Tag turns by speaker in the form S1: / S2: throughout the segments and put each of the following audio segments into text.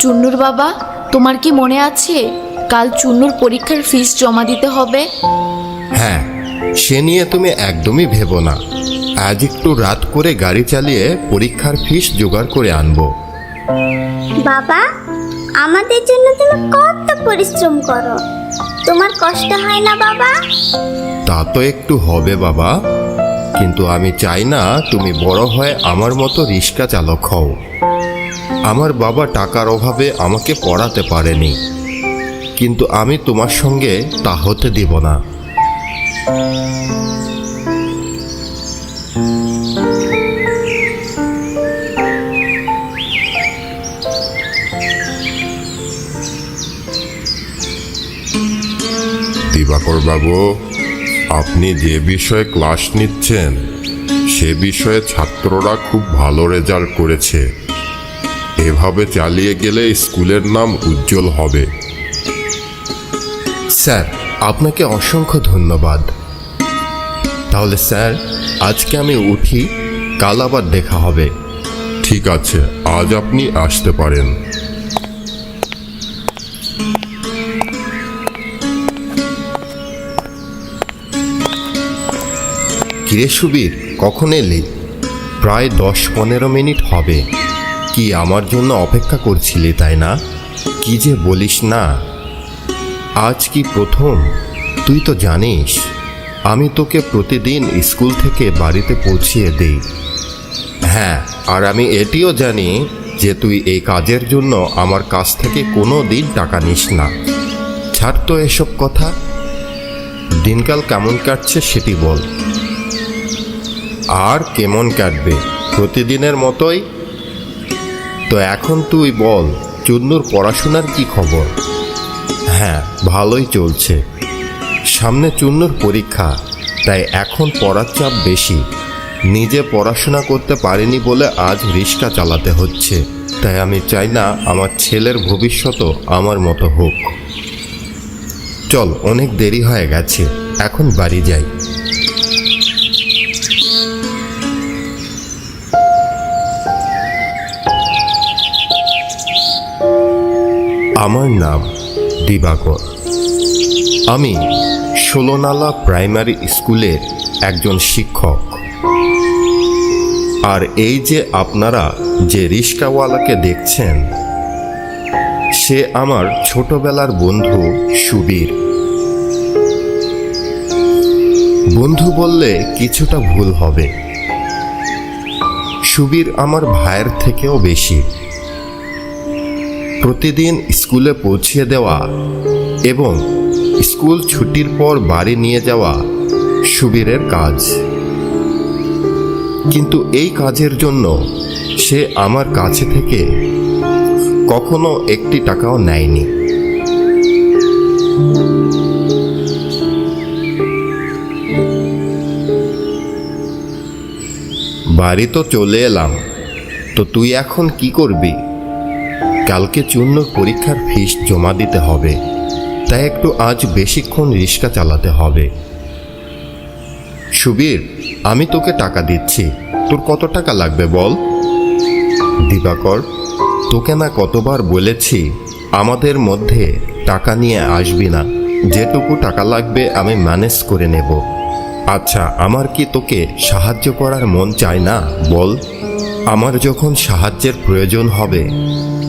S1: চুন্নুর বাবা তোমার কি মনে আছে কাল চুন্নুর পরীক্ষার ফিস জমা দিতে হবে?
S2: হ্যাঁ সে নিয়ে তুমি একদমই ভেবো না। আজ একটু রাত করে গাড়ি চালিয়ে পরীক্ষার ফিস জোগাড় করে আনব।
S3: বাবা আমাদের জন্য তুমি কত পরিশ্রম করো। তোমার কষ্ট হয় না বাবা?
S2: তা তো একটু হবে বাবা। কিন্তু আমি চাই না তুমি বড় হয়ে আমার মতো রিক্সা চালক হও। আমার বাবা টাকার অভাবে আমাকে পড়াতে পারেনি। কিন্তু আমি তোমার সঙ্গে তা হতে দিব না।
S4: দিবাকর বাবু আপনি যে বিষয়ে ক্লাস নিচ্ছেন সে বিষয়ে ছাত্ররা খুব ভালো রেজাল্ট করেছে। এভাবে চালিয়ে গেলে স্কুলের নাম উজ্জ্বল হবে।
S2: স্যার আপনাকে অসংখ্য ধন্যবাদ। তাহলে স্যার আজকে আমি উঠি কাল আবার দেখা হবে।
S4: ঠিক আছে আজ আপনি আসতে পারেন।
S2: কিরে সুবীর? কখন এলি? প্রায় দশ পনেরো মিনিট হবে। কি আমার জন্য অপেক্ষা করছিলি তাই না? কি যে বলিস না। আজ কি প্রথম? তুই তো জানিস, আমি তোকে প্রতিদিন স্কুল থেকে বাড়িতে পৌঁছিয়ে দিই। হ্যাঁ আর আমি এটিও জানি যে তুই এই কাজের জন্য আমার কাছ থেকে কোনো দিন টাকা নিস না। ছাড় তো এসব কথা। দিনকাল কেমন কাটছে সেটি বল। আর কেমন কাটবে? প্রতিদিনের মতোই? তো এখন তুই বল, চুন্নুর পড়াশোনার কি খবর? হ্যাঁ ভালোই চলছে। সামনে চুন্নুর পরীক্ষা, তাই এখন পড়ার চাপ বেশি। নিজে পড়াশোনা করতে পারিনি বলে আজ রিক্সা চালাতে হচ্ছে। তাই আমি চাই না আমার ছেলের ভবিষ্যতও আমার মতো হোক। চল, অনেক দেরি হয়ে গেছে, এখন বাড়ি যাই। আমার নাম দিবাকর। আমি ষোলোনালা প্রাইমারি স্কুলের একজন শিক্ষক। আর এই যে আপনারা যে রিস্কাওয়ালাকে দেখছেন, সে আমার ছোটবেলার বন্ধু সুবীর। বন্ধু বললে কিছুটা ভুল হবে। সুবীর আমার ভাইয়ের থেকেও বেশি। প্রতিদিন স্কুলে পৌঁছিয়ে দেওয়া এবং স্কুল ছুটির পর বাড়ি নিয়ে যাওয়া সুবীরের কাজ। কিন্তু এই কাজের জন্য সে আমার কাছে থেকে কখনো একটি টাকাও নেয়নি। বাড়ি তো চলে এলাম, তো তুই এখন কি করবি? কালকে চূর্ণ পরীক্ষার ফিস জমা দিতে হবে। তাই একটু আজ বেশিক্ষণ রিক্সা চালাতে হবে। সুবীর, আমি তোকে টাকা দিচ্ছি। তোর কত টাকা লাগবে বল? দিবাকর, তোকে না কতবার বলেছি, আমাদের মধ্যে টাকা নিয়ে আসবি না। যেটুকু টাকা লাগবে আমি ম্যানেজ করে নেব। আচ্ছা আমার কি তোকে সাহায্য করার মন চায় না? বল। আমার যখন সাহায্যের প্রয়োজন হবে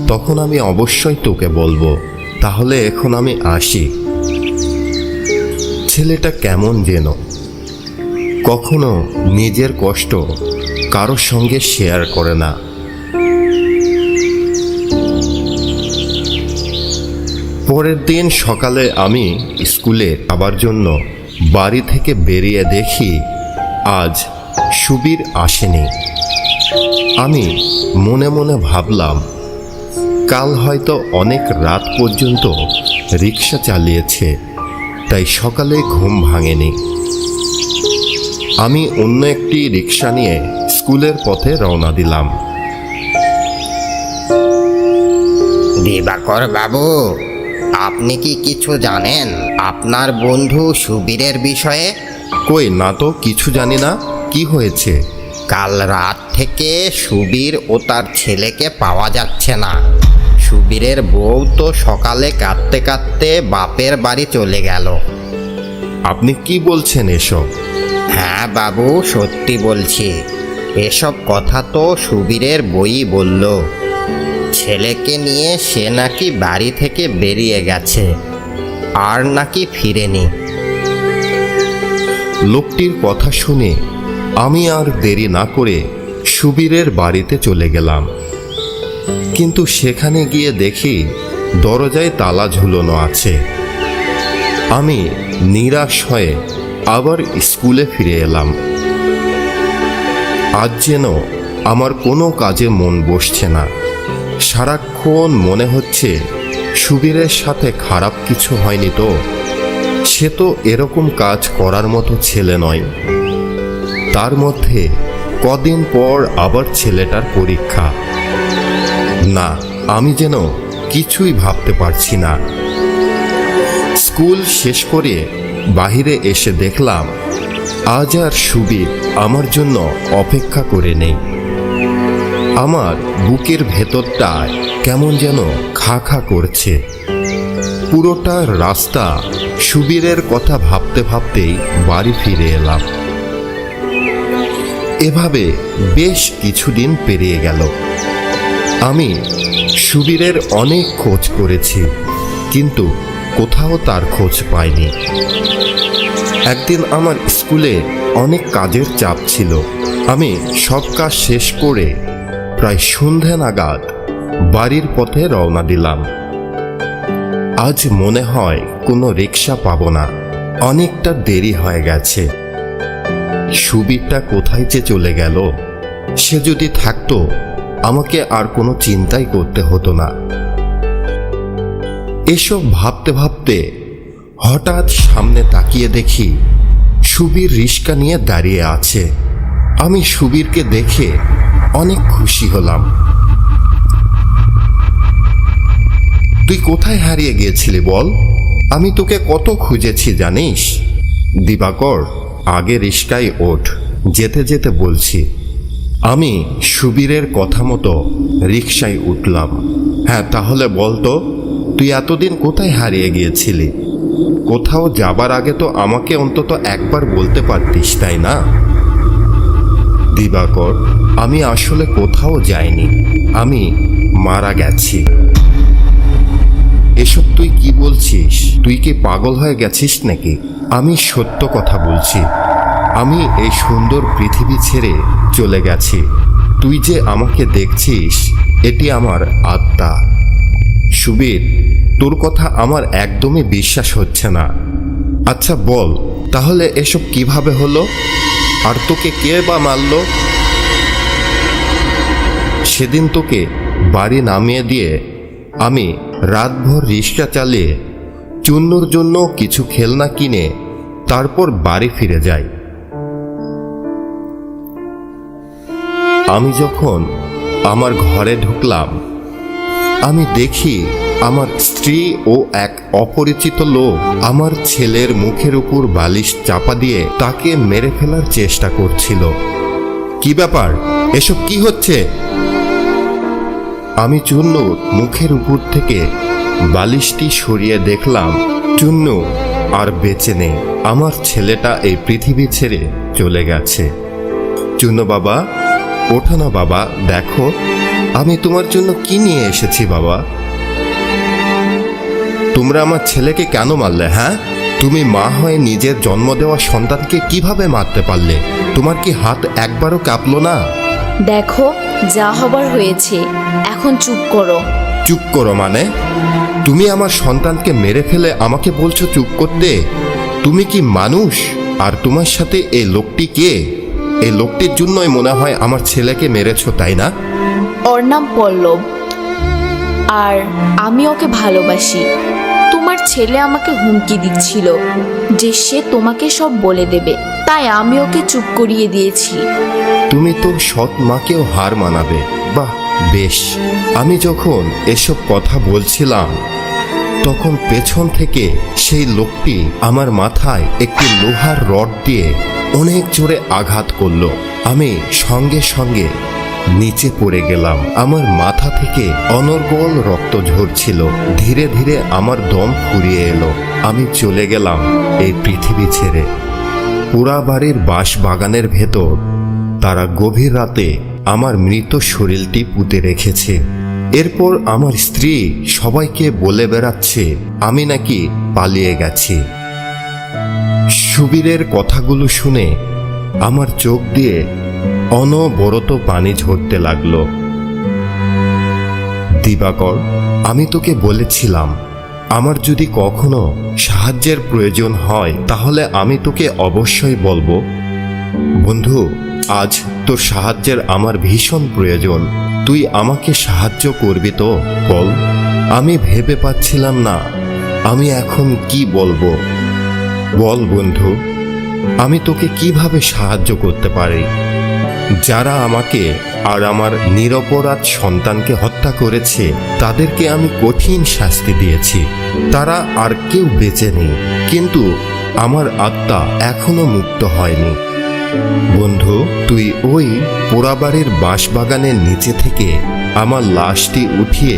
S2: তখন আমি অবশ্যই তোকে বলব, তাহলে এখন আমি আসি। ছেলেটা কেমন যেন। কখনো নিজের কষ্ট কারোর সঙ্গে শেয়ার করে না। পরের দিন সকালে আমি স্কুলে আবার জন্য বাড়ি থেকে বেরিয়ে দেখি আজ সুবীর আসেনি। আমি মনে মনে ভাবলাম কাল হয়তো অনেক রাত পর্যন্ত রিক্সা চালিয়েছে তাই সকালে ঘুম ভাঙেনি। আমি অন্য একটি রিক্সা নিয়ে স্কুলের পথে রওনা দিলাম।
S5: দিবাকর বাবু আপনি কি কিছু জানেন? আপনার বন্ধু সুবীরের বিষয়ে?
S2: কই না তো কিছু জানি না। কি হয়েছে?
S5: কাল রাত থেকে সুবীর ও তার ছেলেকে পাওয়া যাচ্ছে না। সুবীরের বউ তো সকালে কাঁদতে কাঁদতে বাপের বাড়ি চলে গেল।
S2: আপনি কি বলছেন এসব?
S5: হ্যাঁ বাবু সত্যি বলছি। এসব কথা তো সুবীরের বই বলল। ছেলেকে নিয়ে সে নাকি বাড়ি থেকে বেরিয়ে গেছে আর নাকি ফিরেনি।
S2: লোকটির কথা শুনে আমি আর দেরি না করে সুবীরের বাড়িতে চলে গেলাম। কিন্তু সেখানে গিয়ে দেখি দরজায় তালা ঝুলানো আছে। আমি নিরাশ হয়ে আবার স্কুলে ফিরে এলাম। আজ যেন আমার কোনো কাজে মন বসছে না। সারাক্ষণ মনে হচ্ছে সুবীরের সাথে খারাপ কিছু হয়নি তো। সে তো এরকম কাজ করার মতো ছেলে নয়। তার মধ্যে কদিন পর আবার ছেলেটার পরীক্ষা। না, আমি যেন কিছুই ভাবতে পারছি না। স্কুল শেষ করে বাহিরে এসে দেখলাম, আজ আর সুবীর আমার জন্য অপেক্ষা করে নেই। আমার বুকের ভেতরটা কেমন যেন খা খা করছে। পুরোটা রাস্তা সুবীরের কথা ভাবতে ভাবতেই বাড়ি ফিরে এলাম। এভাবে বেশ কিছুদিন পেরিয়ে গেল। আমি সুবীরের অনেক খোঁজ করেছি, কিন্তু কোথাও তার খোঁজ পাইনি। একদিন আমার স্কুলে অনেক কাজের চাপ ছিল। আমি সব কাজ শেষ করে প্রায় সন্ধ্যা নাগাদ বাড়ির পথে রওনা দিলাম। আজ মনে হয় কোনো রিক্সা পাবো না। অনেকটা দেরি হয়ে গেছে। সুবীরটা কোথায় যে চলে গেল, সে যদি থাকতো আমাকে আর কোনো চিন্তাই করতে হতো না। এসব ভাবতে ভাবতে হঠাৎ সামনে তাকিয়ে দেখি সুবীর রিস্কা নিয়ে দাঁড়িয়ে আছে। আমি সুবীরকে দেখে অনেক খুশি হলাম। তুই কোথায় হারিয়ে গিয়েছিলি বল? আমি তোকে কত খুঁজেছি, জানিস? দিবাকর, আগে রিস্কায় ওঠ। যেতে যেতে বলছি। আমি সুবীরের কথা মতো রিক্সায় উঠলাম। হ্যাঁ তাহলে বল তো, তুই এতদিন কোথায় হারিয়ে গিয়েছিলি? কোথাও যাবার আগে তো আমাকে অন্তত একবার বলতে পারতিস, তাই না? দিবাকর, আমি আসলে কোথাও যাইনি, আমি মারা গেছি। এসব তুই কি বলছিস? তুই কি পাগল হয়ে গেছিস নাকি? আমি সত্য কথা বলছি। আমি এই সুন্দর পৃথিবী ছেড়ে চলে গেছি। তুই যে আমাকে দেখছিস, এটি আমার আত্মা। সুবীর, তোর কথা আমার একদমই বিশ্বাস হচ্ছে না। আচ্ছা বল, তাহলে এসব কীভাবে হলো? আর তোকে কে বা মারলো? সেদিন তোকে বাড়ি নামিয়ে দিয়ে আমি রাতভর রিক্সা চালিয়ে চুন্নুর জন্য কিছু খেলনা কিনে তারপর বাড়ি ফিরে যাই। আমি যখন আমার ঘরে ঢুকলাম, আমি দেখি আমার স্ত্রী ও এক অপরিচিত লোক আমার ছেলের মুখের উপর বালিশ চাপা দিয়ে তাকে মেরে ফেলার চেষ্টা করছিল। কি ব্যাপার? এসব কি হচ্ছে? আমি চুন্নুর মুখের উপর থেকে বালিশটি সরিয়ে দেখলাম, চুন্নু আর বেঁচে নেই। আমার ছেলেটা এই পৃথিবী ছেড়ে চলে গেছে। চুন্নু বাবা ওঠো না বাবা দেখো। আমি তোমার জন্য কি নিয়ে এসেছি বাবা? তোমরা আমার ছেলেকে কেন মারলে হ্যাঁ? তুমি মা হয়ে নিজের জন্ম দেওয়া সন্তানকে কীভাবে মারতে পারলে? তোমার কি হাত একবারও কাঁপলো না?
S1: দেখো যা হবার হয়েছে এখন চুপ করো।
S2: চুপ করো মানে? তুমি আমার সন্তানকে মেরে ফেলে আমাকে বলছো চুপ করতে? তুমি কি মানুষ? আর তোমার সাথে এই লোকটি কে? এই লোকটির জন্যই মনে হয় আমার ছেলেকে মেরেছো তাই না?
S1: ওর নাম পল্লব। আর আমি ওকে ভালোবাসি। তোমার ছেলে আমাকে হুমকি দিচ্ছিল যে সে তোমাকে সব বলে দেবে। তাই আমি ওকে চুপ করিয়ে দিয়েছি।
S2: তুমি তো সৎ মাকেও হার মানাবে। বাহ বেশ। আমি যখন এসব কথা বলছিলাম তখন পেছন থেকে সেই লোকটি আমার মাথায় একটি লোহার রড দিয়ে অনেক জোরে আঘাত করল। আমি সঙ্গে সঙ্গে নিচে পড়ে গেলাম। আমার মাথা থেকে অনর্গল রক্ত ঝরছিল। ধীরে ধীরে আমার দম ফুরিয়ে এলো। আমি চলে গেলাম এই পৃথিবী ছেড়ে। পুরা বাড়ির বাঁশ বাগানের ভেতর। তারা গভীর রাতে আমার মৃত শরীরটি পুঁতে রেখেছে। এরপর আমার স্ত্রী সবাইকে বলে বেড়াচ্ছে, আমি নাকি পালিয়ে গেছি। সুবীরের কথাগুলো শুনে আমার চোখ দিয়ে অনবরত পানি ঝরতে লাগল। দিবাকর, আমি তোকে বলেছিলাম, আমার যদি কখনো সাহায্যের প্রয়োজন হয়, তাহলে আমি তোকে অবশ্যই বলব। বন্ধু আজ তোর সাহায্যের আমার ভীষণ প্রয়োজন। তুই আমাকে সাহায্য করবি তো, বল। আমি ভেবে পাচ্ছিলাম না, আমি এখন কি বলব? বল বন্ধু, আমি তোকে কীভাবে সাহায্য করতে পারি? যারা আমাকে আর আমার নিরপরাধ সন্তানকে হত্যা করেছে, তাদেরকে আমি কঠিন শাস্তি দিয়েছি। তারা আর কেউ বেঁচে নেই, কিন্তু আমার আত্মা এখনও মুক্ত হয়নি। বন্ধু, তুই ওই পোড়াবাড়ির বাঁশবাগানের নিচে থেকে আমার লাশটি উঠিয়ে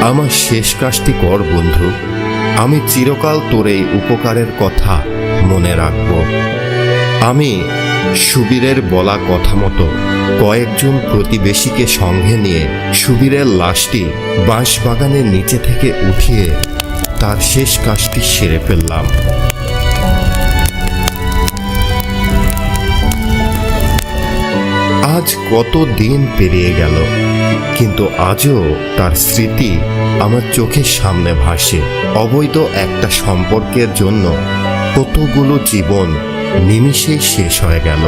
S2: আমার শেষ কাজটি কর বন্ধু। আমি চিরকাল তোর এই উপকারের কথা মনে রাখব। আমি সুবীরের বলা কথা মতো কয়েকজন প্রতিবেশীকে সঙ্গে নিয়ে সুবীরের লাশটি বাঁশবাগানের নিচে থেকে উঠিয়ে তার শেষ কাজটি সেরে ফেললাম। আজ কত দিন পেরিয়ে গেল। কিন্তু আজও তার স্মৃতি আমার চোখের সামনে ভাসে। অবৈধ একটা সম্পর্কের জন্য কতগুলো জীবন নিমিষেই শেষ হয়ে গেল।